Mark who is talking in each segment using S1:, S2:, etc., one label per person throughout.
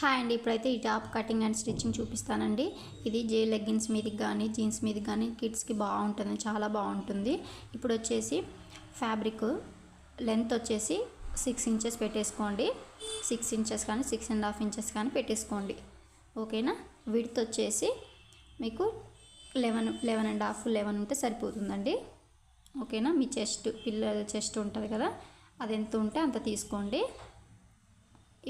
S1: Hi అండి ఇప్పుడైతే ఈ టాప్ కటింగ్ అండ్ స్టిచ్చింగ్ చూపిస్తానండి. ఇది జే లెగ్గిన్స్ మీదకి కానీ జీన్స్ మీదకి కానీ కిడ్స్కి బాగుంటుంది చాలా బాగుంటుంది. ఇప్పుడు వచ్చేసి ఫ్యాబ్రిక్ లెంత్ వచ్చేసి సిక్స్ ఇంచెస్ పెట్టేసుకోండి. సిక్స్ ఇంచెస్ కానీ సిక్స్ అండ్ హాఫ్ ఇంచెస్ కానీ పెట్టేసుకోండి. ఓకేనా? విడ్త్ వచ్చేసి మీకు eleven eleven and half eleven ఉంటే సరిపోతుందండి. ఓకేనా? మీ చెస్ట్ పిల్లల చెస్ట్ ఉంటుంది కదా అది ఎంత ఉంటే అంత తీసుకోండి.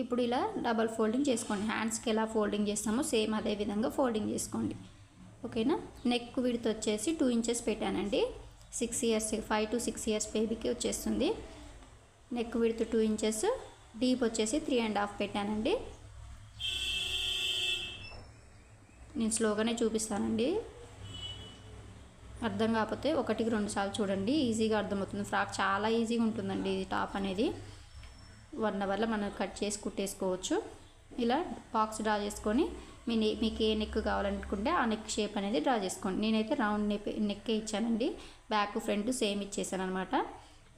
S1: ఇప్పుడు ఇలా డబల్ ఫోల్డింగ్ చేసుకోండి. హ్యాండ్స్కి ఎలా ఫోల్డింగ్ చేస్తామో సేమ్ అదే విధంగా ఫోల్డింగ్ చేసుకోండి. ఓకేనా నెక్ విడ్త్ వచ్చేసి టూ ఇంచెస్ పెట్టానండి. Six years five to six years బేబీకి వచ్చేస్తుంది. Neck width two inches deep వచ్చేసి త్రీ అండ్ హాఫ్ పెట్టానండి. నేను స్లోగానే చూపిస్తానండి. అర్థం కాకపోతే ఒకటికి రెండు సార్లు చూడండి. ఈజీగా అర్థమవుతుంది. ఫ్రాక్ చాలా ఈజీగా ఉంటుందండి ఇది టాప్ అనేది. వన్ అవర్లో మనం కట్ చేసి కుట్టేసుకోవచ్చు. ఇలా బాక్స్ డ్రా చేసుకొని మీ నె మీకు ఏ నెక్ కావాలనుకుంటే ఆ నెక్ షేప్ అనేది డ్రా చేసుకోండి. నేనైతే రౌండ్ నెక్ నెక్కే ఇచ్చానండి. బ్యాక్ ఫ్రంట్ సేమ్ ఇచ్చేసాను అనమాట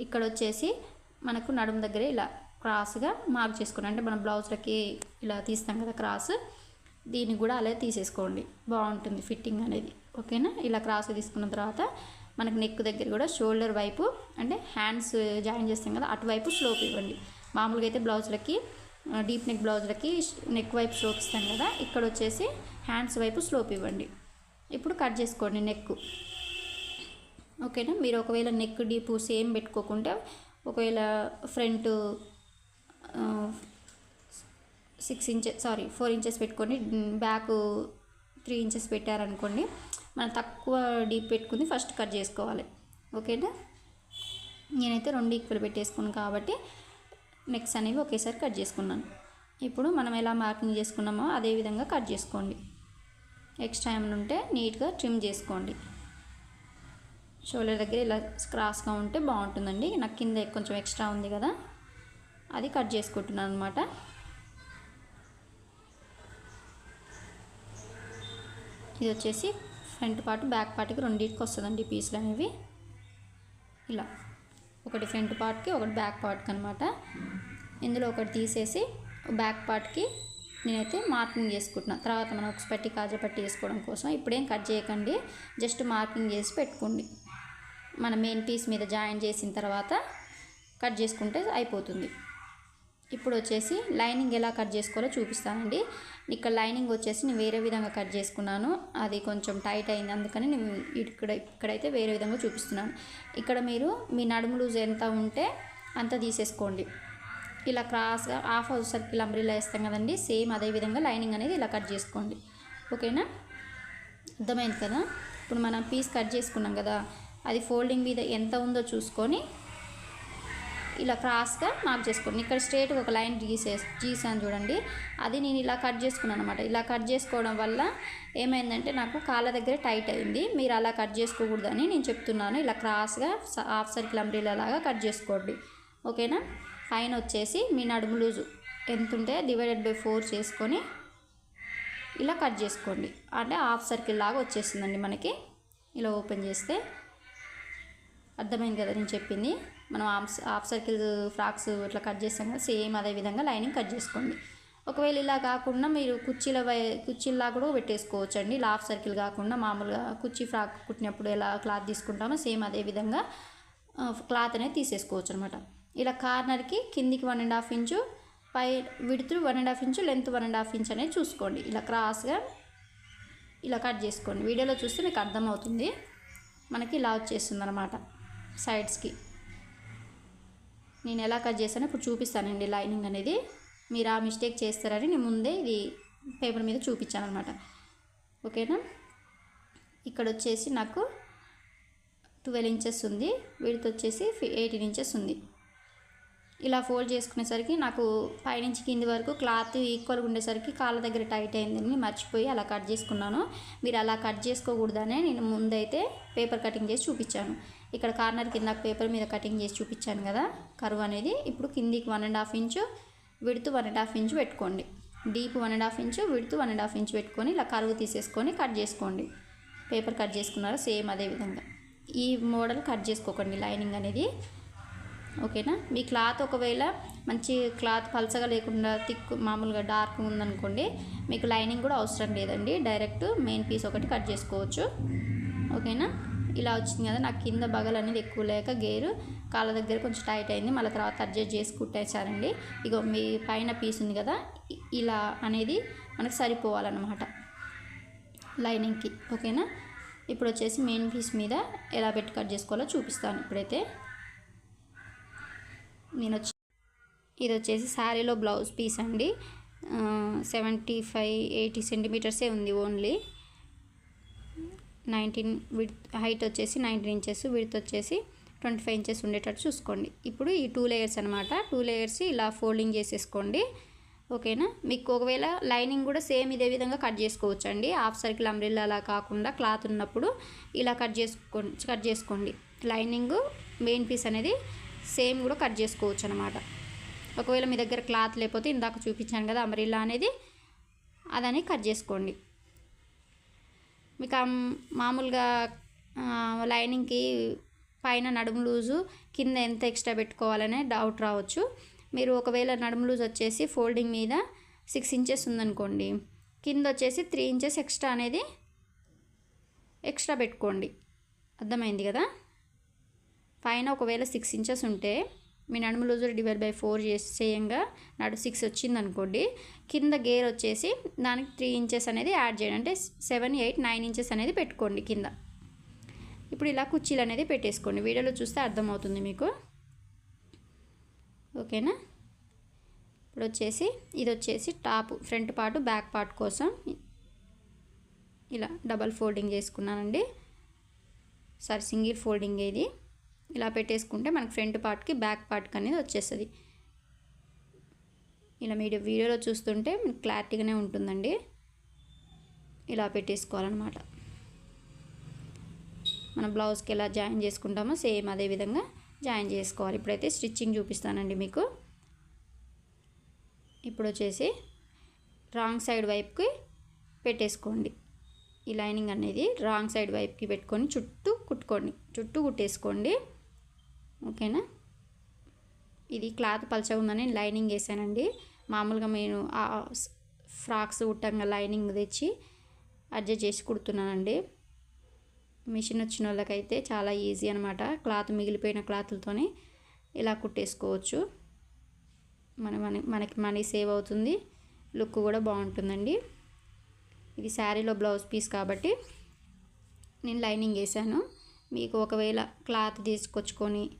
S1: ఇక్కడ వచ్చేసి మనకు నడుము దగ్గర ఇలా క్రాస్గా మార్క్ చేసుకోండి. అంటే మనం బ్లౌజ్లకి ఇలా తీస్తాం కదా క్రాస్ దీన్ని కూడా అలా తీసేసుకోండి. బాగుంటుంది ఫిట్టింగ్ అనేది. ఓకేనా? ఇలా క్రాస్ తీసుకున్న తర్వాత మనకు నెక్ దగ్గర కూడా షోల్డర్ వైపు అంటే హ్యాండ్స్ జాయిన్ చేస్తాం కదా అటువైపు స్లోప్ ఇవ్వండి. మామూలుగా అయితే బ్లౌజ్లకి డీప్ నెక్ బ్లౌజ్లకి నెక్ వైపు స్లోప్ ఇస్తాం కదా ఇక్కడ వచ్చేసి హ్యాండ్స్ వైపు స్లోప్ ఇవ్వండి. ఇప్పుడు కట్ చేసుకోండి నెక్ ఓకేనా? మీరు ఒకవేళ నెక్ డీప్ సేమ్ పెట్టుకోకుంటే ఒకవేళ front six inches sorry four inches పెట్టుకొని బ్యాక్ త్రీ ఇంచెస్ పెట్టారనుకోండి మనం తక్కువ డీప్ పెట్టుకుని ఫస్ట్ కట్ చేసుకోవాలి. ఓకేనా? నేనైతే రెండు ఈక్వల్ పెట్టేసుకున్నాను కాబట్టి నెక్స్ అనేవి ఒకేసారి కట్ చేసుకున్నాను. ఇప్పుడు మనం ఎలా మార్కింగ్ చేసుకున్నామో అదే విధంగా కట్ చేసుకోండి. ఎక్స్ట్రా ఏమైనా ఉంటే నీట్గా ట్రిమ్ చేసుకోండి. షోల్డర్ దగ్గర ఇలా క్రాస్గా ఉంటే బాగుంటుందండి. నాకు కింద కొంచెం ఎక్స్ట్రా ఉంది కదా అది కట్ చేసుకుంటున్నాను అనమాట ఇది వచ్చేసి ఫ్రంట్ పార్ట్ బ్యాక్ పార్ట్కి రెండింటికి వస్తుందండి పీసులు అనేవి. ఇలా. ఒకటి ఫ్రంట్ పార్ట్కి ఒకటి బ్యాక్ పార్ట్కి అనమాట ఇందులో ఒకటి తీసేసి బ్యాక్ పార్ట్కి నేనైతే మార్కింగ్ చేసుకుంటున్నాను తర్వాత మనం ఒక పట్టి కాజా పట్టి వేసుకోవడం కోసం ఇప్పుడేం కట్ చేయకండి. జస్ట్ మార్కింగ్ చేసి పెట్టుకోండి. మన మెయిన్ పీస్ మీద జాయిన్ చేసిన తర్వాత కట్ చేసుకుంటే అయిపోతుంది. ఇప్పుడు వచ్చేసి లైనింగ్ ఎలా కట్ చేసుకోవాలో చూపిస్తానండి. ఇక్కడ లైనింగ్ వచ్చేసి నేను వేరే విధంగా కట్ చేసుకున్నాను. అది కొంచెం టైట్ అయింది అందుకని నేను ఇక్కడ ఇక్కడైతే వేరే విధంగా చూపిస్తున్నాను. ఇక్కడ మీరు మీ నడుము లూజ్ ఎంత ఉంటే అంత తీసేసుకోండి. ఇలా క్రాస్గా హాఫ్ హౌస్ సర్కిల్ అంబ్రిలా వేస్తాం కదండి సేమ్ అదే విధంగా లైనింగ్ అనేది ఇలా కట్ చేసుకోండి. ఓకేనా? అర్థమైంది కదా? ఇప్పుడు మనం పీస్ కట్ చేసుకున్నాం కదా అది ఫోల్డింగ్ మీద ఎంత ఉందో చూసుకొని ఇలా క్రాస్గా మార్క్ చేసుకోండి. ఇక్కడ స్ట్రేట్గా ఒక లైన్ గీసే గీసాను చూడండి. అది నేను ఇలా కట్ చేసుకున్నాను అనమాట ఇలా కట్ చేసుకోవడం వల్ల ఏమైందంటే నాకు కాళ్ళ దగ్గర టైట్ అయింది. మీరు అలా కట్ చేసుకోకూడదని నేను చెప్తున్నాను. ఇలా క్రాస్గా హాఫ్ సర్కిల్ అంబ్రిలా లాగా కట్ చేసుకోండి. ఓకేనా? పైన వచ్చేసి మీ నడుము లూజు ఎంత ఉంటే డివైడెడ్ బై ఫోర్ చేసుకొని ఇలా కట్ చేసుకోండి. అంటే హాఫ్ సర్కిల్ లాగా వచ్చేసిందండి మనకి. ఇలా ఓపెన్ చేస్తే అర్థమైంది కదా నేను చెప్పింది? మనం ఆఫ్ హాఫ్ సర్కిల్ ఫ్రాక్స్ ఇట్లా కట్ చేస్తాం కదా సేమ్ అదే విధంగా లైనింగ్ కట్ చేసుకోండి. ఒకవేళ ఇలా కాకుండా మీరు కుర్చీల వై కుర్చీలా కూడా పెట్టేసుకోవచ్చు అండి ఇలా హాఫ్ సర్కిల్ కాకుండా మామూలుగా కుర్చీ ఫ్రాక్ కుట్టినప్పుడు ఎలా క్లాత్ తీసుకుంటామో సేమ్ అదే విధంగా క్లాత్ అనేది తీసేసుకోవచ్చు అనమాట ఇలా కార్నర్కి కిందికి one and half inch pi width one and half inch length one and half inch అనేది చూసుకోండి. ఇలా క్రాస్గా ఇలా కట్ చేసుకోండి. వీడియోలో చూస్తే మీకు అర్థమవుతుంది. మనకి ఇలా వచ్చేస్తుంది అనమాట సైడ్స్కి. నేను ఎలా కట్ చేశానో ఇప్పుడు చూపిస్తానండి లైనింగ్ అనేది. మీరు ఆ మిస్టేక్ చేస్తారని నేను ముందే ఇది పేపర్ మీద చూపించాను అనమాట ఓకేనా? ఇక్కడ వచ్చేసి నాకు ట్వెల్వ్ ఇంచెస్ ఉంది. వీడితో వచ్చేసి ఎయిటీన్ ఇంచెస్ ఉంది. ఇలా ఫోల్డ్ చేసుకునేసరికి నాకు పైనుంచి కింది వరకు క్లాత్ ఈక్వల్గా ఉండేసరికి కాళ్ళ దగ్గర టైట్ అయిందని మర్చిపోయి అలా కట్ చేసుకున్నాను. మీరు అలా కట్ చేసుకోకూడదనే నేను ముందైతే పేపర్ కటింగ్ చేసి చూపించాను. ఇక్కడ కార్నర్ కింద పేపర్ మీద కటింగ్ చేసి చూపించాను కదా. కరువు అనేది ఇప్పుడు కిందికి one and half inch width one and half inch పెట్టుకోండి. Deep one and half inch width one and half inch పెట్టుకొని ఇలా కరువు తీసేసుకొని కట్ చేసుకోండి. పేపర్ కట్ చేసుకున్నారు? సేమ్ అదే విధంగా. ఈ మోడల్ కట్ చేసుకోకండి. లైనింగ్ అనేది. ఓకేనా మీ క్లాత్ ఒకవేళ మంచి క్లాత్ పలచగా లేకుండా థిక్ మామూలుగా డార్క్ ఉందనుకోండి మీకు లైనింగ్ కూడా అవసరం లేదండి. డైరెక్ట్ మెయిన్ పీస్ ఒకటి కట్ చేసుకోవచ్చు. ఓకేనా ఇలా వచ్చింది కదా నాకు కింద బగలు అనేది ఎక్కువ లేక గేరు కాళ్ళ దగ్గర కొంచెం టైట్ అయింది. మళ్ళీ తర్వాత అడ్జస్ట్ చేసి కుట్టేశారండి. ఇగో మీ పైన పీస్ ఉంది కదా ఇలా అనేది మనకు సరిపోవాలన్నమాట. లైనింగ్కి ఓకేనా? ఇప్పుడు వచ్చేసి మెయిన్ పీస్ మీద ఎలా పెట్టి కట్ చేసుకోవాలో చూపిస్తాను ఇప్పుడైతే. నేను వచ్చి ఇది వచ్చేసి శారీలో బ్లౌజ్ పీస్ అండి. సెవెంటీ ఫైవ్ ఎయిటీ సెంటీమీటర్సే ఉంది ఓన్లీ. నైన్టీన్ విత్ హైట్ వచ్చేసి నైన్టీన్ ఇంచెస్ విడ్త్ వచ్చేసి ట్వంటీ ఫైవ్ ఇంచెస్ ఉండేటట్టు చూసుకోండి. ఇప్పుడు ఈ టూ లేయర్స్ అనమాట టూ లేయర్స్ ఇలా ఫోల్డింగ్ చేసేసుకోండి. ఓకేనా? మీకు ఒకవేళ లైనింగ్ కూడా సేమ్ ఇదే విధంగా కట్ చేసుకోవచ్చు అండి హాఫ్ సర్కిల్ అంబ్రిల్లా అలా కాకుండా క్లాత్ ఉన్నప్పుడు ఇలా కట్ చేసుకో కట్ చేసుకోండి. లైనింగ్ మెయిన్ పీస్ అనేది సేమ్ కూడా కట్ చేసుకోవచ్చు అనమాట ఒకవేళ మీ దగ్గర క్లాత్ లేకపోతే ఇందాక చూపించాను కదా అంబ్రిల్లా అనేది అదని కట్ చేసుకోండి. మీకు మామూలుగా లైనింగ్కి పైన నడుము లూజు కింద ఎంత ఎక్స్ట్రా పెట్టుకోవాలనే డౌట్ రావచ్చు. మీరు ఒకవేళ నడుము లూజ్ వచ్చేసి ఫోల్డింగ్ మీద సిక్స్ ఇంచెస్ ఉందనుకోండి కింద వచ్చేసి త్రీ ఇంచెస్ ఎక్స్ట్రా అనేది ఎక్స్ట్రా పెట్టుకోండి. అర్థమైంది కదా? పైన ఒకవేళ సిక్స్ ఇంచెస్ ఉంటే మీ నడుము లూజు డివైడ్ బై ఫోర్ చేసి చేయంగా నడు సిక్స్ వచ్చింది అనుకోండి కింద గేర్ వచ్చేసి దానికి త్రీ ఇంచెస్ అనేది యాడ్ చేయండి. అంటే సెవెన్ ఎయిట్ నైన్ ఇంచెస్ అనేది పెట్టుకోండి కింద. ఇప్పుడు ఇలా కుర్చీలు అనేది పెట్టేసుకోండి. వీడియోలో చూస్తే అర్థమవుతుంది మీకు. ఓకేనా? ఇప్పుడు వచ్చేసి ఇది వచ్చేసి top front part back part కోసం ఇలా డబల్ ఫోల్డింగ్ చేసుకున్నానండి. సారీ సింగిల్ ఫోల్డింగ్ ఇది. ఇలా పెట్టేసుకుంటే మనకి ఫ్రంట్ పార్ట్కి బ్యాక్ పార్ట్కి అనేది వచ్చేస్తుంది. ఇలా మీరు వీడియోలో చూస్తుంటే మీకు క్లారిటీగానే ఉంటుందండి. ఇలా పెట్టేసుకోవాలన్నమాట. మన బ్లౌజ్కి ఎలా జాయిన్ చేసుకుంటామో సేమ్ అదే విధంగా జాయిన్ చేసుకోవాలి. ఇప్పుడైతే స్టిచ్చింగ్ చూపిస్తానండి మీకు. ఇప్పుడు వచ్చేసి రాంగ్ సైడ్ వైపుకి పెట్టేసుకోండి. ఈ లైనింగ్ అనేది రాంగ్ సైడ్ వైపుకి పెట్టుకొని చుట్టూ కుట్టుకోండి. చుట్టూ కుట్టేసుకోండి. ఓకేనా? ఇది క్లాత్ పలచగా ఉందని లైనింగ్ వేసానండి. మామూలుగా నేను ఫ్రాక్స్ ఉట్టంగా లైనింగ్ తెచ్చి అడ్జస్ట్ చేసి కుడుతున్నానండి. మిషన్ వచ్చిన వాళ్ళకైతే చాలా ఈజీ అనమాట క్లాత్ మిగిలిపోయిన క్లాత్లతోని ఇలా కుట్టేసుకోవచ్చు. మన మన మనకి మనీ సేవ్ అవుతుంది. లుక్ కూడా బాగుంటుందండి. ఇది శారీలో బ్లౌజ్ పీస్ కాబట్టి నేను లైనింగ్ వేసాను. మీకు ఒకవేళ క్లాత్ తీసుకొచ్చుకొని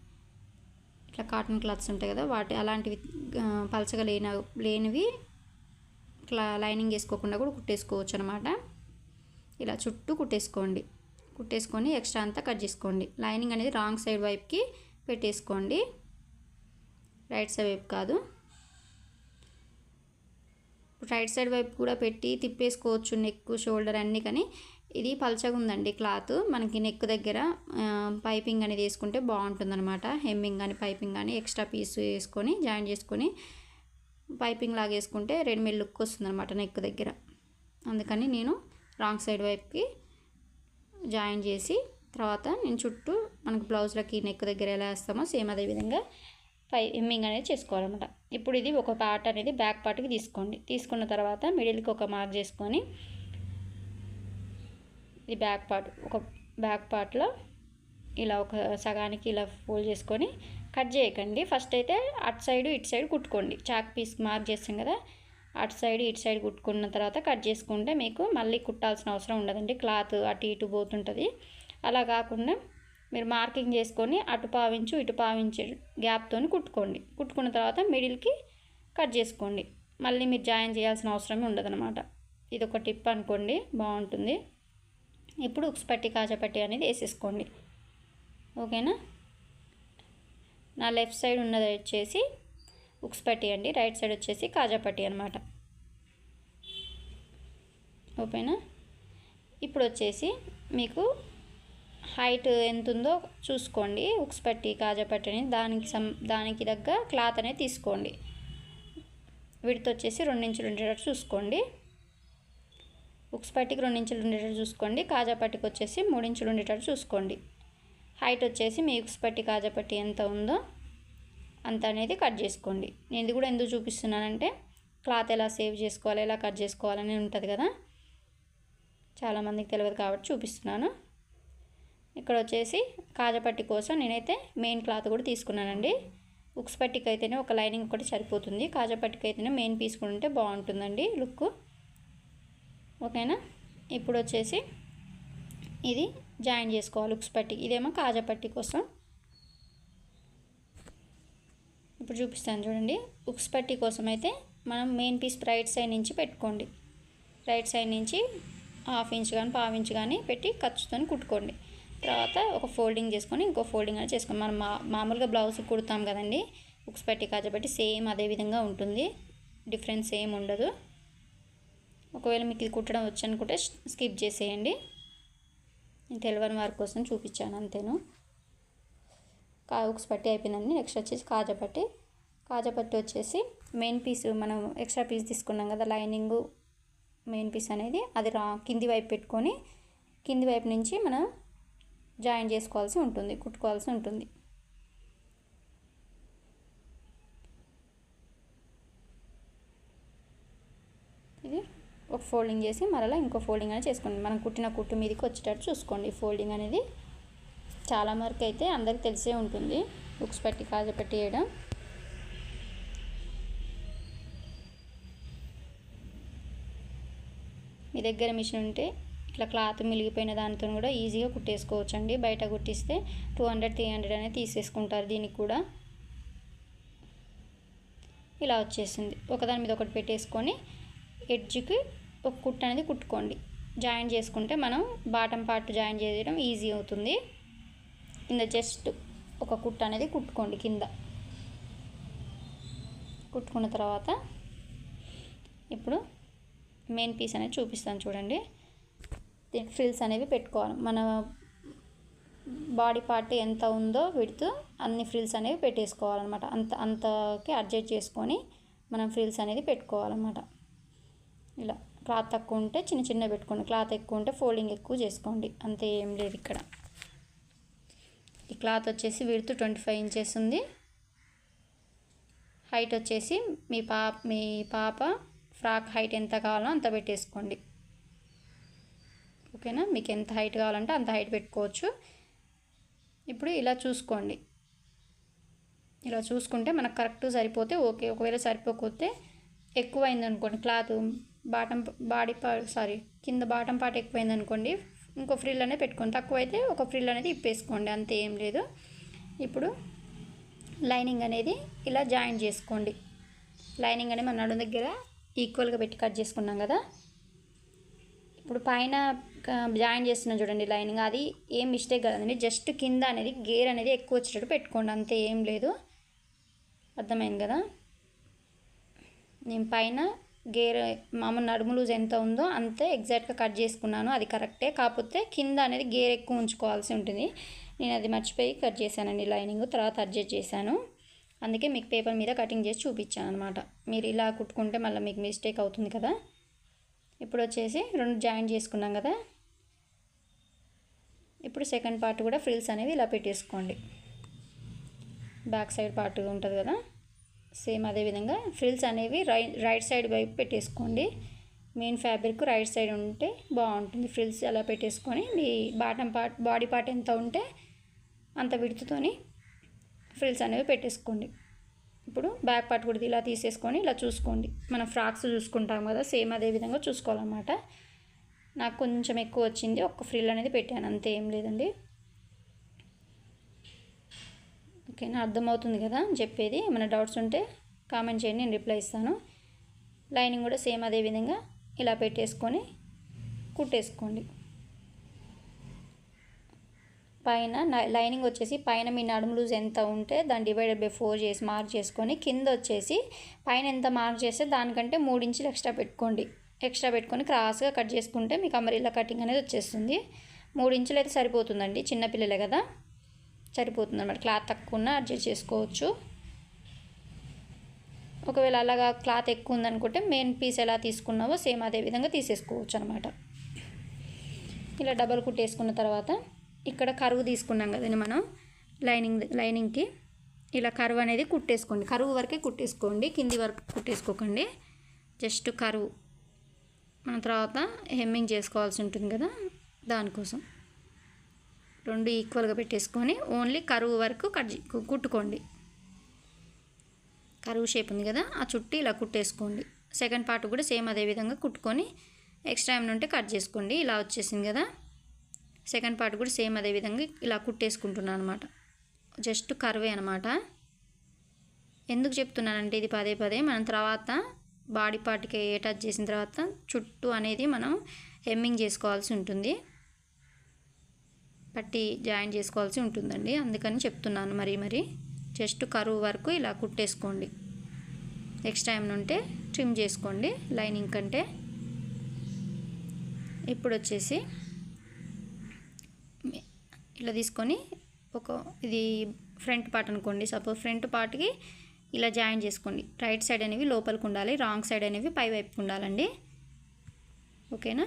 S1: ఇట్లా కాటన్ క్లాత్స్ ఉంటాయి కదా వాటి అలాంటివి పలచగా లేన లేనివి క్లా లైనింగ్ వేసుకోకుండా కూడా కుట్టేసుకోవచ్చు అనమాట ఇలా చుట్టూ కుట్టేసుకోండి. కుట్టేసుకొని ఎక్స్ట్రా అంతా కట్ చేసుకోండి. లైనింగ్ అనేది రాంగ్ సైడ్ వైపుకి పెట్టేసుకోండి. రైట్ సైడ్ వైపు కాదు. రైట్ సైడ్ వైపు కూడా పెట్టి తిప్పేసుకోవచ్చు నెక్ షోల్డర్ అన్నీ కానీ. ఇది పలచగా ఉందండి క్లాత్. మనకి నెక్ దగ్గర పైపింగ్ అనేది వేసుకుంటే బాగుంటుందన్నమాట. హెమ్మింగ్ కానీ పైపింగ్ కానీ ఎక్స్ట్రా పీస్ వేసుకొని జాయిన్ చేసుకొని పైపింగ్ లాగా వేసుకుంటే రెడీమేడ్ లుక్ వస్తుంది అనమాట నెక్ దగ్గర. అందుకని నేను రాంగ్ సైడ్ వైపుకి జాయిన్ చేసి తర్వాత నేను చుట్టూ మనకు బ్లౌజ్లకి నెక్ దగ్గర ఎలా వేస్తామో సేమ్ అదే విధంగా పై హెమ్మింగ్ అనేది చేసుకోవాలన్నమాట. ఇప్పుడు ఇది ఒక పార్ట్ అనేది బ్యాక్ పార్ట్కి తీసుకోండి. తీసుకున్న తర్వాత మిడిల్కి ఒక మార్క్ చేసుకొని ఇది బ్యాక్ పార్ట్ ఒక బ్యాక్ పార్ట్లో ఇలా ఒక సగానికి ఇలా ఫోల్డ్ చేసుకొని కట్ చేయకండి. ఫస్ట్ అయితే అటు సైడ్ ఇటు సైడ్ కుట్టుకోండి. చాక్ పీస్ మార్క్ చేస్తాం కదా అటు సైడ్ ఇటు సైడ్ కుట్టుకున్న తర్వాత కట్ చేసుకుంటే మీకు మళ్ళీ కుట్టాల్సిన అవసరం ఉండదండి. క్లాత్ అటు ఇటు పోతుంటుంది. అలా కాకుండా మీరు మార్కింగ్ చేసుకొని అటు పావించు ఇటు పావించు గ్యాప్తో కుట్టుకోండి. కుట్టుకున్న తర్వాత మిడిల్కి కట్ చేసుకోండి. మళ్ళీ మీరు జాయిన్ చేయాల్సిన అవసరమే ఉండదన్నమాట. ఇది ఒక టిప్ అనుకోండి బాగుంటుంది. ఇప్పుడు ఉక్స్ పట్టి కాజపట్టి అనేది వేసేసుకోండి. ఓకేనా? నా లెఫ్ట్ సైడ్ ఉన్నది వచ్చేసి ఉక్స్ పట్టి అండి. రైట్ సైడ్ వచ్చేసి కాజాపట్టి అనమాట ఓకేనా? ఇప్పుడు వచ్చేసి మీకు హైట్ ఎంత ఉందో చూసుకోండి. ఉక్స్ పట్టి కాజాపట్టి అనేది దానికి సం దానికి తగ్గ క్లాత్ అనేది తీసుకోండి. విడత వచ్చేసి రెండు ఉండేటట్టు చూసుకోండి. ఉక్స్ పట్టికి రెండు ఇంచులు ఉండేటట్టు చూసుకోండి. కాజా పట్టికి వచ్చేసి మూడు ఇంచులు ఉండేటట్టు చూసుకోండి. హైట్ వచ్చేసి మీ ఉక్స్ పట్టి కాజా పట్టి ఎంత ఉందో అంత అనేది కట్ చేసుకోండి. నేను ఇది కూడా ఎందుకు చూపిస్తున్నానంటే క్లాత్ ఎలా సేవ్ చేసుకోవాలి ఎలా కట్ చేసుకోవాలని ఉంటుంది కదా. చాలామందికి తెలియదు కాబట్టి చూపిస్తున్నాను. ఇక్కడ వచ్చేసి కాజపట్టి కోసం నేనైతే మెయిన్ క్లాత్ కూడా తీసుకున్నానండి. ఉక్స్ పట్టికి అయితేనే ఒక లైనింగ్ ఒకటి సరిపోతుంది. కాజపట్టికి అయితేనే మెయిన్ పీస్ కూడా ఉంటే బాగుంటుందండి లుక్. ఓకేనా? ఇప్పుడు వచ్చేసి ఇది జాయిన్ చేసుకోవాలి ఉక్స్ పట్టి. ఇదేమో కాజపట్టి కోసం. ఇప్పుడు చూపిస్తాను చూడండి. ఉక్స్ పట్టి కోసం అయితే మనం మెయిన్ పీస్ రైట్ సైడ్ నుంచి పెట్టుకోండి. రైట్ సైడ్ నుంచి హాఫ్ ఇంచ్ కానీ పావు ఇంచ్ కానీ పెట్టి ఖర్చుతో కుట్టుకోండి. తర్వాత ఒక ఫోల్డింగ్ చేసుకొని ఇంకో ఫోల్డింగ్ అనేది చేసుకోండి. మనం మా మామూలుగా బ్లౌజ్ కుడతాం కదండి. ఉక్స్ పట్టి కాజపట్టి సేమ్ అదే విధంగా ఉంటుంది. డిఫరెన్స్ ఏం ఉండదు. ఒకవేళ మీకు ఇది కుట్టడం వచ్చనుకుంటే స్కిప్ చేసేయండి. నేను తెలియని వారి కోసం చూపించాను అంతేను. కా పట్టి అయిపోయిందండి నెక్స్ట్ వచ్చేసి కాజపట్టి కాజపట్టి వచ్చేసి మెయిన్ పీస్ మనం ఎక్స్ట్రా పీస్ తీసుకున్నాం కదా లైనింగ్ మెయిన్ పీస్ అనేది. అది రా కింది వైపు పెట్టుకొని కింది వైపు నుంచి మనం జాయిన్ చేసుకోవాల్సి ఉంటుంది కుట్టుకోవాల్సి ఉంటుంది ఇది ఒక ఫోల్డింగ్ చేసి మరలా ఇంకో ఫోల్డింగ్ అనేది చేసుకోండి. మనం కుట్టిన కుట్టు మీదకి వచ్చేటట్టు చూసుకోండి. ఫోల్డింగ్ అనేది చాలా వరకు అయితే అందరికి తెలిసే ఉంటుంది. బుక్స్ పెట్టి కాజు పెట్టి వేయడం. మీ దగ్గర మిషన్ ఉంటే ఇట్లా క్లాత్ మిలిగిపోయిన దానితో కూడా ఈజీగా కుట్టేసుకోవచ్చు అండి బయట కుట్టిస్తే టూ హండ్రెడ్ త్రీ హండ్రెడ్ అనేది తీసేసుకుంటారు దీనికి కూడా. ఇలా వచ్చేసింది. ఒకదాని మీద ఒకటి పెట్టేసుకొని ఎడ్జ్కి ఒక కుట్టు అనేది కుట్టుకోండి. జాయిన్ చేసుకుంటే మనం బాటం పార్ట్ జాయిన్ చేయడం ఈజీ అవుతుంది. కింద జస్ట్ ఒక కుట్టు అనేది కుట్టుకోండి కింద. కుట్టుకున్న తర్వాత ఇప్పుడు మెయిన్ పీస్ అనేది చూపిస్తాను చూడండి. ఫ్రిల్స్ అనేవి పెట్టుకోవాలి. మన బాడీ పార్ట్ ఎంత ఉందో విడుతూ అన్ని ఫ్రిల్స్ అనేవి పెట్టేసుకోవాలన్నమాట. అంత అంతకి అడ్జస్ట్ చేసుకొని మనం ఫ్రిల్స్ అనేది పెట్టుకోవాలన్నమాట. ఇలా. క్లాత్ తక్కువ ఉంటే చిన్న చిన్న పెట్టుకోండి. క్లాత్ ఎక్కువ ఉంటే ఫోల్డింగ్ ఎక్కువ చేసుకోండి. అంతే ఏం లేదు ఇక్కడ. ఈ క్లాత్ వచ్చేసి విడుతు ట్వంటీ ఫైవ్ ఇంచెస్ ఉంది. హైట్ వచ్చేసి మీ పాప మీ పాప ఫ్రాక్ హైట్ ఎంత కావాలో అంత పెట్టేసుకోండి. ఓకేనా? మీకు ఎంత హైట్ కావాలంటే అంత హైట్ పెట్టుకోవచ్చు. ఇప్పుడు ఇలా చూసుకోండి. ఇలా చూసుకుంటే మనకు కరెక్ట్ సరిపోతే ఓకే. ఒకవేళ సరిపోకపోతే ఎక్కువ అయింది అనుకోండి cloth bottom body part sorry కింద బాటం పార్ట్ ఎక్కువైంది అనుకోండి ఇంకో ఫ్రిల్ అనేది పెట్టుకోండి. తక్కువ అయితే ఒక ఫ్రిల్ అనేది ఇప్పేసుకోండి అంతే ఏం లేదు. ఇప్పుడు లైనింగ్ అనేది ఇలా జాయిన్ చేసుకోండి. లైనింగ్ అనేది మన నడుము దగ్గర ఈక్వల్గా పెట్టి కట్ చేసుకున్నాం కదా. ఇప్పుడు పైన జాయిన్ చేస్తున్నాం చూడండి లైనింగ్. అది ఏం మిస్టేక్ కదండి జస్ట్ కింద అనేది గేర్ అనేది ఎక్కువ వచ్చేటట్టు పెట్టుకోండి అంతే ఏం లేదు. అర్థమైంది కదా? నేను పైన గేర్ మామూలు నడుము లూజ్ ఎంత ఉందో అంతే ఎగ్జాక్ట్గా కట్ చేసుకున్నాను అది కరెక్టే. కాకపోతే కింద అనేది గేర్ ఎక్కువ ఉంచుకోవాల్సి ఉంటుంది. నేను అది మర్చిపోయి కట్ చేశానండి లైనింగ్ తర్వాత అడ్జస్ట్ చేశాను. అందుకే మీకు పేపర్ మీద కటింగ్ చేసి చూపించాను అనమాట మీరు ఇలా కుట్టుకుంటే మళ్ళీ మీకు మిస్టేక్ అవుతుంది కదా. ఇప్పుడు వచ్చేసి రెండు జాయిన్ చేసుకున్నాం కదా. ఇప్పుడు సెకండ్ పార్ట్ కూడా ఫ్రిల్స్ అనేవి ఇలా పెట్టేసుకోండి. బ్యాక్ సైడ్ పార్ట్ ఉంటుంది కదా. సేమ్ అదే విధంగా ఫ్రిల్స్ అనేవి రై రైట్ సైడ్ వైపు పెట్టేసుకోండి. మెయిన్ ఫ్యాబ్రిక్ రైట్ సైడ్ ఉంటే బాగుంటుంది ఫ్రిల్స్ అలా పెట్టేసుకొని. మీ బాటం పార్ట్ బాడీ పార్ట్ ఎంత ఉంటే అంత విడుతుతోని ఫ్రిల్స్ అనేవి పెట్టేసుకోండి. ఇప్పుడు బ్యాక్ పార్ట్ కూడా ఇలా తీసేసుకొని ఇలా చూసుకోండి. మనం ఫ్రాక్స్ చూసుకుంటాం కదా సేమ్ అదే విధంగా చూసుకోవాలన్నమాట. నాకు కొంచెం ఎక్కువ వచ్చింది ఒక్క ఫ్రిల్ అనేది పెట్టాను అంతే ఏం లేదండి. ఓకేనా? అర్థమవుతుంది కదా చెప్పేది. ఏమైనా డౌట్స్ ఉంటే కామెంట్ చేయండి నేను రిప్లై ఇస్తాను. లైనింగ్ కూడా సేమ్ అదే విధంగా ఇలా పెట్టేసుకొని కుట్టేసుకోండి. పైన లైనింగ్ వచ్చేసి పైన మీ నడుము లూజ్ ఎంత ఉంటే దాన్ని డివైడెడ్ బై ఫోర్ చేసి మార్క్ చేసుకొని కింద వచ్చేసి పైన ఎంత మార్క్ చేస్తే దానికంటే మూడు ఇంచులు ఎక్స్ట్రా పెట్టుకోండి. ఎక్స్ట్రా పెట్టుకొని క్రాస్గా కట్ చేసుకుంటే మీకు అమరిల్లా కటింగ్ అనేది వచ్చేస్తుంది. మూడు ఇంచులు అయితే సరిపోతుందండి చిన్నపిల్లలే కదా. సరిపోతుంది అనమాట క్లాత్ తక్కువ ఉన్న అడ్జస్ట్ చేసుకోవచ్చు. ఒకవేళ అలాగా క్లాత్ ఎక్కువ ఉందనుకుంటే మెయిన్ పీస్ ఎలా తీసుకున్నావో సేమ్ అదే విధంగా తీసేసుకోవచ్చు అనమాట ఇలా డబల్ కుట్టేసుకున్న తర్వాత ఇక్కడ కరువు తీసుకున్నాం కదండి మనం లైనింగ్ లైనింగ్కి. ఇలా కరువు అనేది కుట్టేసుకోండి. కరువు వరకే కుట్టేసుకోండి. కింది వరకు కుట్టేసుకోకండి. జస్ట్ కరువు. మన తర్వాత హెమ్మింగ్ చేసుకోవాల్సి ఉంటుంది కదా దానికోసం. రెండు ఈక్వల్గా పెట్టేసుకొని ఓన్లీ కరువు వరకు కట్ కుట్టుకోండి. కరువు షేప్ ఉంది కదా ఆ చుట్టి ఇలా కుట్టేసుకోండి. సెకండ్ పార్ట్ కూడా సేమ్ అదే విధంగా కుట్టుకొని ఎక్స్ట్రా ఏమైనా ఉంటే కట్ చేసుకోండి. ఇలా వచ్చేసింది కదా. సెకండ్ పార్ట్ కూడా సేమ్ అదే విధంగా ఇలా కుట్టేసుకుంటున్నాను అనమాట జస్ట్ కరువే అనమాట ఎందుకు చెప్తున్నానంటే ఇది పదే పదే మనం తర్వాత బాడీ పార్ట్కి అటాచ్ చేసిన తర్వాత చుట్టూ అనేది మనం హెమ్మింగ్ చేసుకోవాల్సి ఉంటుంది. పట్టి జాయిన్ చేసుకోవాల్సి ఉంటుందండి. అందుకని చెప్తున్నాను మరి మరి. జస్ట్ కరువు వరకు ఇలా కుట్టేసుకోండి. ఎక్స్ట్రా ఏమైనా ఉంటే ట్రిమ్ చేసుకోండి. లైనింగ్ కంటే ఇప్పుడు వచ్చేసి ఇలా తీసుకొని ఒక ఇది ఫ్రంట్ పార్ట్ అనుకోండి. సపోజ్ ఫ్రంట్ పార్ట్కి ఇలా జాయిన్ చేసుకోండి. రైట్ సైడ్ అనేవి లోపలికి ఉండాలి. రాంగ్ సైడ్ అనేవి పై వైపుకి ఉండాలండి. ఓకేనా?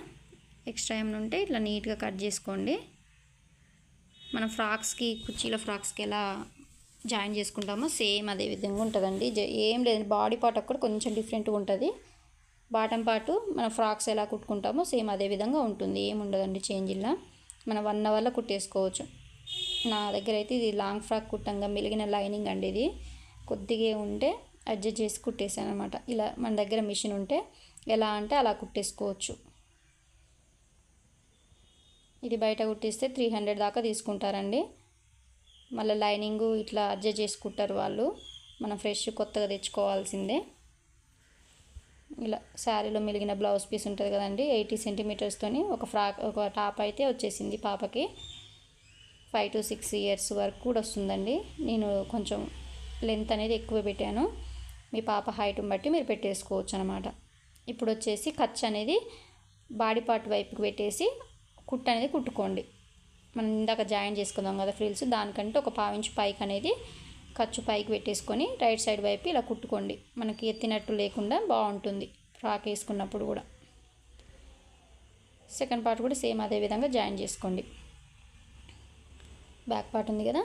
S1: ఎక్స్ట్రా ఏమైనా ఉంటే ఇట్లా నీట్గా కట్ చేసుకోండి. మన ఫ్రాక్స్కి కుర్చీల ఫ్రాక్స్కి ఎలా జాయిన్ చేసుకుంటామో సేమ్ అదే విధంగా ఉంటుందండి. జ- ఏం లేదు. బాడీ పార్ట్ అక్కడ కొంచెం డిఫరెంట్గా ఉంటుంది. బాటం పార్ట్ మన ఫ్రాక్స్ ఎలా కుట్టుకుంటామో సేమ్ అదే విధంగా ఉంటుంది. ఏం ఉండదండి చేంజ్ ఇలా మనం వన్ అవర్లో కుట్టేసుకోవచ్చు. నా దగ్గర అయితే ఇది లాంగ్ ఫ్రాక్ కుట్టంగా మెలిగిన లైనింగ్ అండి ఇది. కొద్దిగా ఉంటే అడ్జస్ట్ చేసి కుట్టేసాను అనమాట ఇలా మన దగ్గర మిషన్ ఉంటే ఎలా అంటే అలా కుట్టేసుకోవచ్చు. ఇది బయట కుట్టిస్తే త్రీ హండ్రెడ్ దాకా తీసుకుంటారండి. మళ్ళీ లైనింగ్ ఇట్లా అడ్జస్ట్ చేసుకుంటారు వాళ్ళు. మనం ఫ్రెష్ కొత్తగా తెచ్చుకోవాల్సిందే. ఇలా శారీలో మిలిగిన బ్లౌజ్ పీస్ ఉంటుంది కదండి ఎయిటీ సెంటీమీటర్స్తోని ఒక ఫ్రాక్ ఒక టాప్ అయితే వచ్చేసింది పాపకి. ఫైవ్ టు సిక్స్ ఇయర్స్ వరకు కూడా వస్తుందండి. నేను కొంచెం లెంత్ అనేది ఎక్కువ పెట్టాను. మీ పాప హైట్ని బట్టి మీరు పెట్టేసుకోవచ్చు అనమాట ఇప్పుడు వచ్చేసి ఖర్చు అనేది బాడీ పార్ట్ వైపుకి పెట్టేసి కుట్టు అనేది కుట్టుకోండి. మనం ఇందాక జాయిన్ చేసుకుందాం కదా ఫ్రిల్స్ దానికంటే ఒక పావించు పైకి అనేది ఖర్చు పైకి పెట్టేసుకొని రైట్ సైడ్ వైపు ఇలా కుట్టుకోండి. మనకి ఎత్తినట్టు లేకుండా బాగుంటుంది ఫ్రాక్ వేసుకున్నప్పుడు కూడా. సెకండ్ పార్ట్ కూడా సేమ్ అదే విధంగా జాయిన్ చేసుకోండి. బ్యాక్ పార్ట్ ఉంది కదా?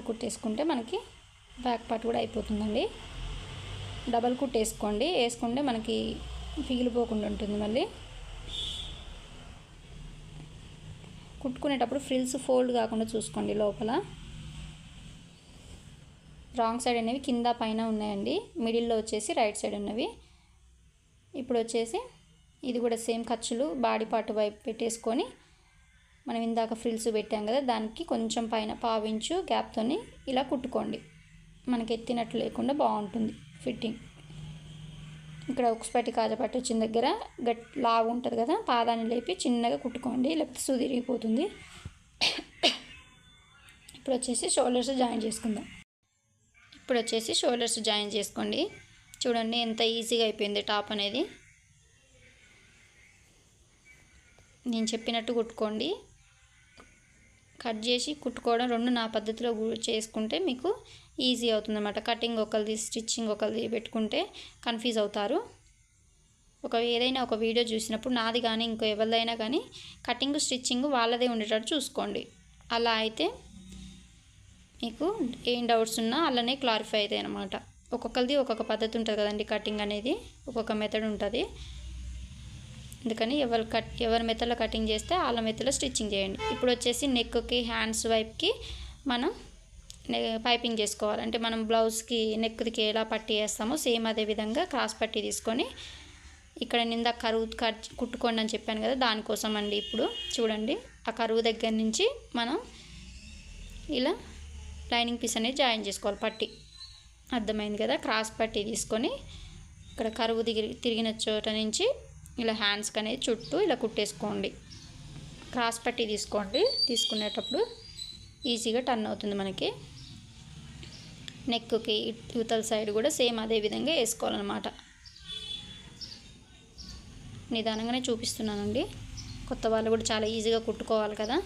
S1: ఇలా కుట్టేసుకుంటే మనకి బ్యాక్ పార్ట్ కూడా అయిపోతుందండి. డబల్ కుట్ వేసుకోండి. వేసుకుంటే మనకి పిగిలిపోకుండా ఉంటుంది మళ్ళీ. కుట్టుకునేటప్పుడు ఫ్రిల్స్ ఫోల్డ్ కాకుండా చూసుకోండి లోపల. రాంగ్ సైడ్ అనేవి కింద పైన ఉన్నాయండి. మిడిల్లో వచ్చేసి రైట్ సైడ్ ఉన్నవి. ఇప్పుడు వచ్చేసి ఇది కూడా సేమ్ ఖర్చులు బాడీ పార్ట్ వైపు పెట్టేసుకొని మనం ఇందాక ఫ్రిల్స్ పెట్టాం కదా దానికి కొంచెం పైన పావించు గ్యాప్తోని ఇలా కుట్టుకోండి. మనకి ఎత్తినట్టు లేకుండా బాగుంటుంది ఫిట్టింగ్ ఇక్కడ ఉక్సుపట్టి కాజపట్టి వచ్చిన దగ్గర గట్ లావు ఉంటుంది కదా పాదాన్ని లేపి చిన్నగా కుట్టుకోండి లేకపోతే సుదిరిగిపోతుంది. ఇప్పుడు వచ్చేసి షోల్డర్స్ జాయిన్ చేసుకుందాం. ఇప్పుడు వచ్చేసి షోల్డర్స్ జాయిన్ చేసుకోండి. చూడండి ఎంత ఈజీగా అయిపోయింది టాప్ అనేది. నేను చెప్పినట్టు కుట్టుకోండి. కట్ చేసి కుట్టుకోవడం రెండు నా పద్ధతిలో చేసుకుంటే మీకు ఈజీ అవుతుంది అనమాట కటింగ్ ఒకరిది స్టిచ్చింగ్ ఒకరిది పెట్టుకుంటే కన్ఫ్యూజ్ అవుతారు. ఒక ఏదైనా ఒక వీడియో చూసినప్పుడు నాది కానీ ఇంకో ఎవరిదైనా కానీ కటింగ్ స్టిచ్చింగ్ వాళ్ళదే ఉండేటట్టు చూసుకోండి. అలా అయితే మీకు ఏం డౌట్స్ ఉన్నా అలానే క్లారిఫై అవుతాయి అనమాట ఒక్కొక్కరిది ఒక్కొక్క పద్ధతి ఉంటుంది కదండి కటింగ్ అనేది ఒక్కొక్క మెథడ్ ఉంటుంది. అందుకని ఎవరు కట్ ఎవరి మెత్తలో కటింగ్ చేస్తే వాళ్ళ మెత్తలో స్టిచ్చింగ్ చేయండి. ఇప్పుడు వచ్చేసి నెక్కి హ్యాండ్స్ వైపుకి మనం నె- పైపింగ్ చేసుకోవాలి. అంటే మనం బ్లౌజ్కి నెక్కి ఎలా పట్టి వేస్తామో సేమ్ అదే విధంగా క్రాస్ పట్టి తీసుకొని ఇక్కడ నింద కరువు కట్ కుట్టుకోండి అని చెప్పాను కదా దానికోసం అండి ఇప్పుడు. చూడండి ఆ కరువు దగ్గర నుంచి మనం ఇలా లైనింగ్ పీస్ అనేది జాయిన్ చేసుకోవాలి పట్టి. అర్థమైంది కదా? క్రాస్ పట్టి తీసుకొని ఇక్కడ కరువు దిగి తిరిగిన చోట నుంచి ఇలా హ్యాండ్స్కి అనేది చుట్టూ ఇలా కుట్టేసుకోండి. క్రాస్ పట్టి తీసుకోండి. తీసుకునేటప్పుడు ఈజీగా టర్న్ అవుతుంది మనకి. నెక్కి యువతల సైడ్ కూడా సేమ్ అదే విధంగా వేసుకోవాలన్నమాట. నిదానంగానే చూపిస్తున్నానండి. కొత్త వాళ్ళు కూడా చాలా ఈజీగా కుట్టుకోవాలి కదా.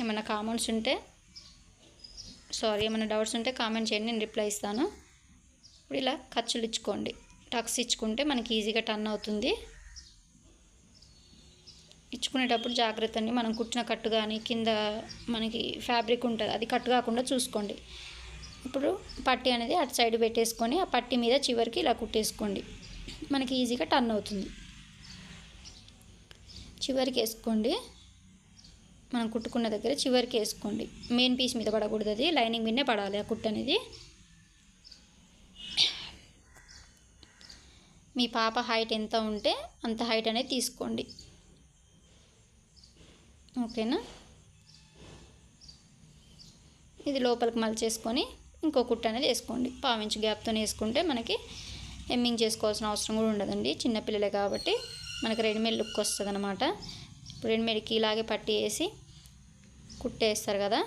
S1: ఏమైనా కామెంట్స్ ఉంటే సారీ ఏమైనా డౌట్స్ ఉంటే కామెంట్ చేయండి నేను రిప్లై ఇస్తాను. ఇప్పుడు ఇలా ఖర్చులు ఇచ్చుకోండి. టక్స్ ఇచ్చుకుంటే మనకి ఈజీగా టర్న్ అవుతుంది. ఇచ్చుకునేటప్పుడు జాగ్రత్త అండి మనం కుట్టిన కట్టు కానీ కింద మనకి ఫ్యాబ్రిక్ ఉంటుంది అది కట్టు కాకుండా చూసుకోండి. ఇప్పుడు పట్టి అనేది అటు సైడ్ పెట్టేసుకొని ఆ పట్టి మీద చివరికి ఇలా కుట్టేసుకోండి. మనకి ఈజీగా టర్న్ అవుతుంది. చివరికి వేసుకోండి. మనం కుట్టుకున్న దగ్గర చివరికి వేసుకోండి. మెయిన్ పీస్ మీద పడకూడదు అది. లైనింగ్ మీదనే పడాలి ఆ కుట్టు అనేది. మీ పాప హైట్ ఎంత ఉంటే అంత హైట్ అనేది తీసుకోండి. ఓకేనా ఇది లోపలికి మలిచేసుకొని ఇంకో కుట్టు అనేది వేసుకోండి. పావించి గ్యాప్తో వేసుకుంటే మనకి హెమ్మింగ్ చేసుకోవాల్సిన అవసరం కూడా ఉండదండి. చిన్నపిల్లలే కాబట్టి మనకి రెడీమేడ్ లుక్ వస్తుంది అనమాట ఇప్పుడు రెడీమేడ్కి ఇలాగే పట్టి వేసి కుట్టేస్తారు కదా.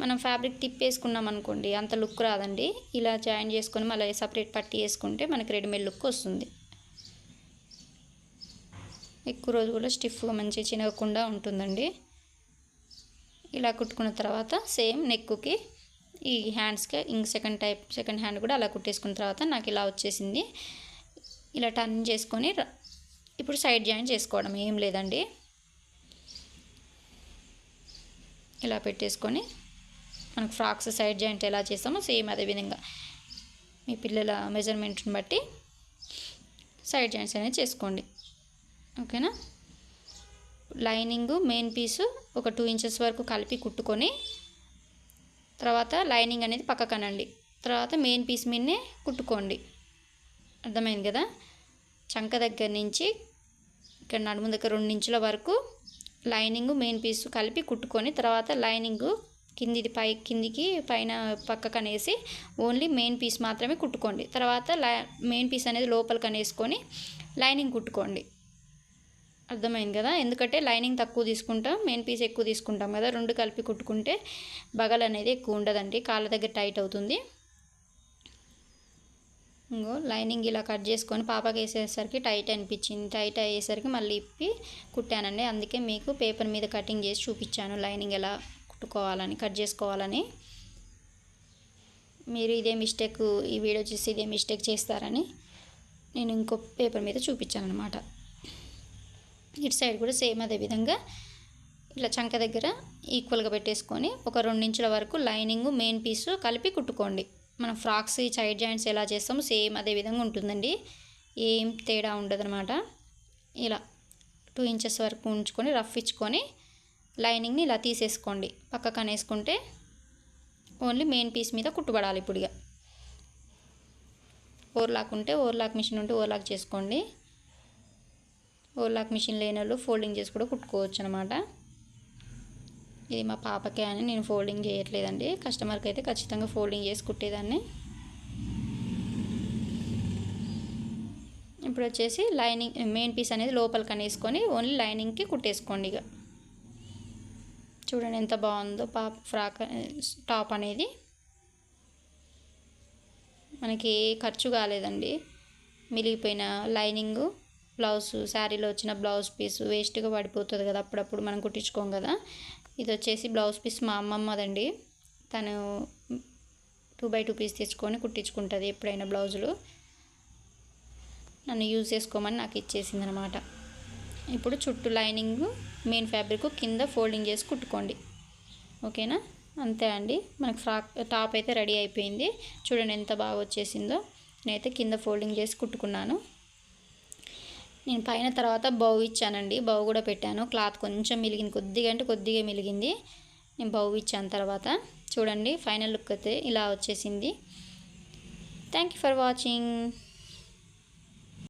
S1: మనం ఫ్యాబ్రిక్ తిప్పేసుకున్నాం అనుకోండి అంత లుక్ రాదండి. ఇలా జాయిన్ చేసుకొని మళ్ళీ సపరేట్ పట్టి వేసుకుంటే మనకి రెడీమేడ్ లుక్ వస్తుంది. ఎక్కువ రోజు కూడా స్టిఫ్గా మంచిగా చినగకుండా ఉంటుందండి. ఇలా కుట్టుకున్న తర్వాత సేమ్ నెక్కుకి ఈ హ్యాండ్స్కి ఇంక సెకండ్ టైప్ సెకండ్ హ్యాండ్ కూడా అలా కుట్టేసుకున్న తర్వాత నాకు ఇలా వచ్చేసింది. ఇలా టర్న్ చేసుకొని ఇప్పుడు సైడ్ జాయిన్ చేసుకోవడం ఏం లేదండి. ఇలా పెట్టేసుకొని మనకు ఫ్రాక్స్ సైడ్ జాయింట్ ఎలా చేస్తామో సేమ్ అదే విధంగా మీ పిల్లల మెజర్మెంట్ని బట్టి సైడ్ జాయింట్స్ అనేది చేసుకోండి. ఓకేనా? లైనింగ్ మెయిన్ పీసు ఒక టూ ఇంచెస్ వరకు కలిపి కుట్టుకొని తర్వాత లైనింగ్ అనేది పక్కకనండి. తర్వాత మెయిన్ పీస్ మీదనే కుట్టుకోండి. అర్థమైంది కదా? చంక దగ్గర నుంచి ఇక్కడ నడుము దగ్గర రెండు ఇంచుల వరకు లైనింగ్ మెయిన్ పీస్ కలిపి కుట్టుకొని తర్వాత లైనింగ్ కిందిది పై కిందికి పైన పక్కకు అనేసి ఓన్లీ మెయిన్ పీస్ మాత్రమే కుట్టుకోండి. తర్వాత లై మెయిన్ పీస్ అనేది లోపలికి అనేసుకొని లైనింగ్ కుట్టుకోండి. అర్థమైంది కదా? ఎందుకంటే లైనింగ్ తక్కువ తీసుకుంటాం మెయిన్ పీస్ ఎక్కువ తీసుకుంటాం కదా? రెండు కలిపి కుట్టుకుంటే బగల్ అనేది ఎక్కువ ఉండదండి. కాళ్ళ దగ్గర టైట్ అవుతుంది. ఇంకో లైనింగ్ ఇలా కట్ చేసుకొని పాపకి వేసేసరికి టైట్ అనిపించింది. టైట్ అయ్యేసరికి మళ్ళీ ఇప్పి కుట్టానండి. అందుకే మీకు పేపర్ మీద కటింగ్ చేసి చూపించాను లైనింగ్ ఎలా కుట్టుకోవాలని కట్ చేసుకోవాలని. మీరు ఇదే మిస్టేక్ ఈ వీడియో చూసి ఇదే మిస్టేక్ చేస్తారని నేను ఇంకో పేపర్ మీద చూపించాను అనమాట ఇటు సైడ్ కూడా సేమ్ అదే విధంగా ఇట్లా చంక దగ్గర ఈక్వల్గా పెట్టేసుకొని ఒక రెండు ఇంచుల వరకు లైనింగ్ మెయిన్ పీసు కలిపి కుట్టుకోండి. మనం ఫ్రాక్స్ ఈ సైడ్ జాయింట్స్ ఎలా చేస్తామో సేమ్ అదే విధంగా ఉంటుందండి. ఏం తేడా ఉండదనమాట ఇలా టూ ఇంచెస్ వరకు ఉంచుకొని రఫ్ ఇచ్చుకొని లైనింగ్ని ఇలా తీసేసుకోండి. పక్కకు అనేసుకుంటే ఓన్లీ మెయిన్ పీస్ మీద కుట్టుబడాలి ఇప్పుడు ఇక. ఓవర్లాక్ ఉంటే ఓవర్లాక్ మిషన్ ఉంటే ఓవర్లాక్ చేసుకోండి. ఓవర్లాక్ మిషన్ లేని వాళ్ళు ఫోల్డింగ్ చేసి కూడా కుట్టుకోవచ్చు అనమాట ఇది మా పాపకే అని నేను ఫోల్డింగ్ చేయట్లేదండి. కస్టమర్కి అయితే ఖచ్చితంగా ఫోల్డింగ్ చేసి కుట్టేదాన్ని. ఇప్పుడు వచ్చేసి లైనింగ్ మెయిన్ పీస్ అనేది లోపలికి అనేసుకొని ఓన్లీ లైనింగ్కి కుట్టేసుకోండి ఇక. చూడండి ఎంత బాగుందో పాప ఫ్రాక్ టాప్ అనేది. మనకి ఖర్చు కాలేదండి. మిలిగిపోయిన లైనింగ్ బ్లౌజ్ శారీలో వచ్చిన బ్లౌజ్ పీస్ వేస్ట్గా పడిపోతుంది కదా అప్పుడప్పుడు మనం కుట్టించుకోం కదా. ఇది వచ్చేసి బ్లౌజ్ పీస్ మా అమ్మమ్మదండి. తను టూ బై టూ పీస్ తెచ్చుకొని కుట్టించుకుంటుంది ఎప్పుడైనా బ్లౌజులు. నన్ను యూజ్ చేసుకోమని నాకు ఇచ్చేసింది అనమాట ఇప్పుడు చుట్టూ లైనింగ్ మెయిన్ ఫ్యాబ్రిక్ కింద ఫోల్డింగ్ చేసి కుట్టుకోండి. ఓకేనా? అంతే అండి. మనకు ఫ్రాక్ టాప్ అయితే రెడీ అయిపోయింది. చూడండి ఎంత బాగా వచ్చేసిందో నేనైతే కింద ఫోల్డింగ్ చేసి కుట్టుకున్నాను. నేను పైన తర్వాత బౌ ఇచ్చానండి. బౌ కూడా పెట్టాను. క్లాత్ కొంచెం మిలిగింది. కొద్దిగా అంటే కొద్దిగా మిలిగింది. నేను బౌ ఇచ్చాను తర్వాత. చూడండి ఫైనల్ లుక్ అయితే ఇలా వచ్చేసింది. Thank you for watching.